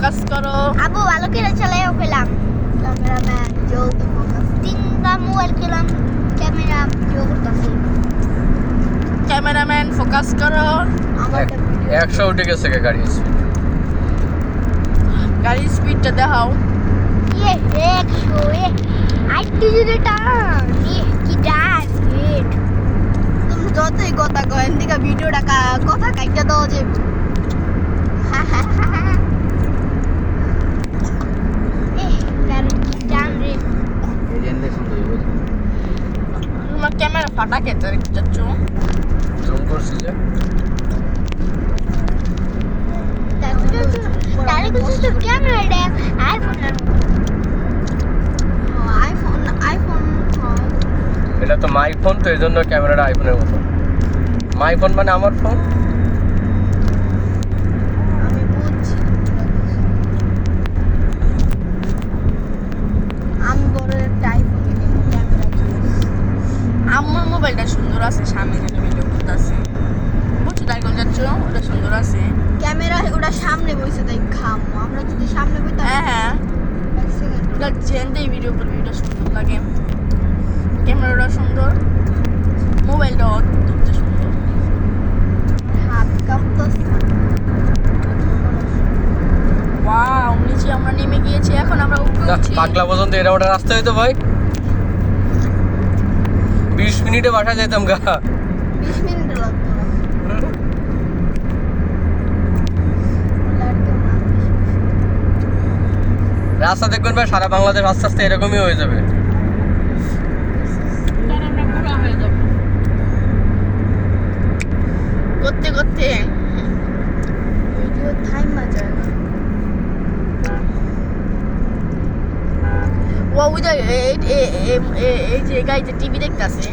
Focus করো। আবু ভালো করে চালাইও পেলাম ক্যামেরাম্যান জলদি ফোকাস। তিনটা মোবাইল খেলাম ক্যামেরা জো করতেছি। ক্যামেরাম্যান ফোকাস করো। একশো উঠে গেছে গাড়ি স্পিড গাড়ির স্পিডটা দেখাও। ইয়ে একশো এ আটটি যদি টান। ইয়ে কি ডান তুমি যতই কথা কয়েন দিকে ভিডিওটা কথা কাইটা দাও যে এ গাড়ি কি ডান রে তো ক্যামেরা রে আইফোন আইফোন আইফোন এটা তো মাই ফোন তো এই জন্য ক্যামেরাটা আইফোনের মতো। মাই ফোন মানে আমার ফোন আমি বুঝছি আমি বড় একটা আইফোন ক্যামেরা আমার মোবাইলটা সুন্দর আছে সামনে যেন ভিডিও করতেছে। বুঝছ তাই কোন যাচ্ছ ওটা সুন্দর আছে। ক্যামেরা ওটা সামনে বসে তাই খাম আমরা যদি সামনে বইতাম হ্যাঁ হ্যাঁ। ওটা জেনতেই ভিডিও করবি ওটা সুন্দর লাগে। ক্যামেরাটা সুন্দর মোবাইলটা অত্যন্ত সুন্দর। হাত কাঁপতেছে। ওয়াও নিচে আমরা নেমে গিয়েছি এখন আমরা উপরে উঠছি। পাগলা পর্যন্ত এরকম একটা রাস্তা হইতো ভাই? বিশ মিনিটে বাসা যেতাম গা বিশ মিনিট লাগতো। রাস্তা দেখবেন ভাই সারা বাংলাদেশ আস্তে আস্তে এরকমই হয়ে যাবে ও এই যে এই- যে টিভি দেখতেছে